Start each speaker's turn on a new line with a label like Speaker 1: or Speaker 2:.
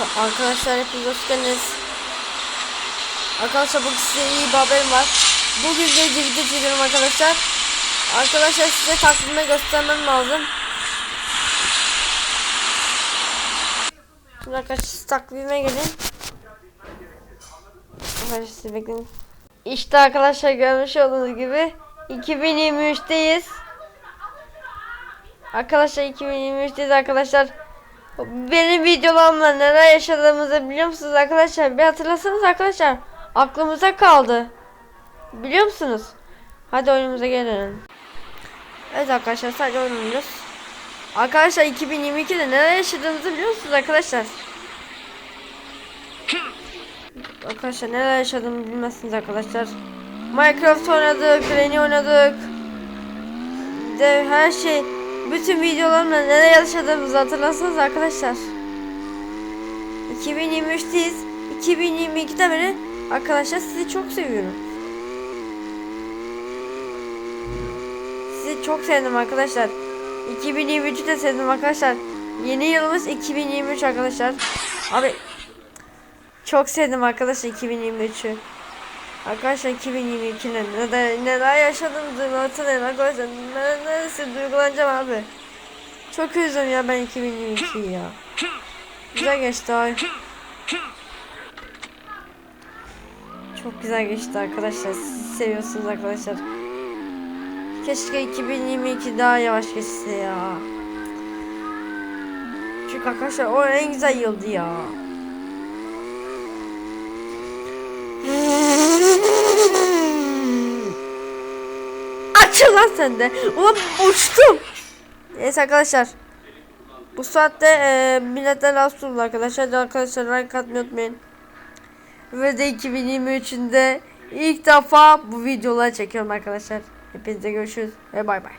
Speaker 1: Arkadaşlar hepiniz hoş geldiniz. Arkadaşlar bugün size iyi bir haberim var. Bugün gece video çekiyorum arkadaşlar. Arkadaşlar size takvime göstermem lazım. Şimdi arkadaşlar takvime gelin. Arkadaşlar siz bekleyin. İşte arkadaşlar görmüş olduğunuz gibi 2023'teyiz. Arkadaşlar 2023'teyiz arkadaşlar. Benim videolarımda neler yaşadığımızı biliyor musunuz arkadaşlar? Bir hatırlasanız arkadaşlar. Aklımıza kaldı. Biliyor musunuz? Hadi oyunumuza gelelim. Evet arkadaşlar sadece oynuyoruz. Arkadaşlar 2022'de neler yaşadığımızı biliyor musunuz arkadaşlar? Arkadaşlar neler yaşadığımı bilmezsiniz arkadaşlar. Minecraft oynadık, Granny oynadık. De her şey bütün videolarımda neler yaşadığımızı hatırlasanız arkadaşlar. 2023'teyiz. 2022'de beri arkadaşlar sizi çok seviyorum. Sizi çok sevdim arkadaşlar. 2023'ü de sevdim arkadaşlar. Yeni yılımız 2023 arkadaşlar. Abi çok sevdim arkadaşlar 2023'ü. Arkadaşlar 2022'de neler, neler yaşadığımızı hatırlayın arkadaşlar. Ben neredeyse duygulanacağım abi. Çok üzüldüm ya ben 2022'yi ya. Güzel geçti ay. Çok güzel geçti arkadaşlar. Siz seviyorsunuz arkadaşlar. Keşke 2022 daha yavaş geçse ya. Çünkü arkadaşlar o en güzel yıldı ya. Açıl lan sen de. Ulan uçtum. Neyse arkadaşlar. Bu saatte e, milletten rahatsız oldu arkadaşlar. Arkadaşlar like atmayı unutmayın. Ve de 2023'ünde ilk defa bu videoları çekiyorum arkadaşlar. Hepinize görüşürüz ve bay bay.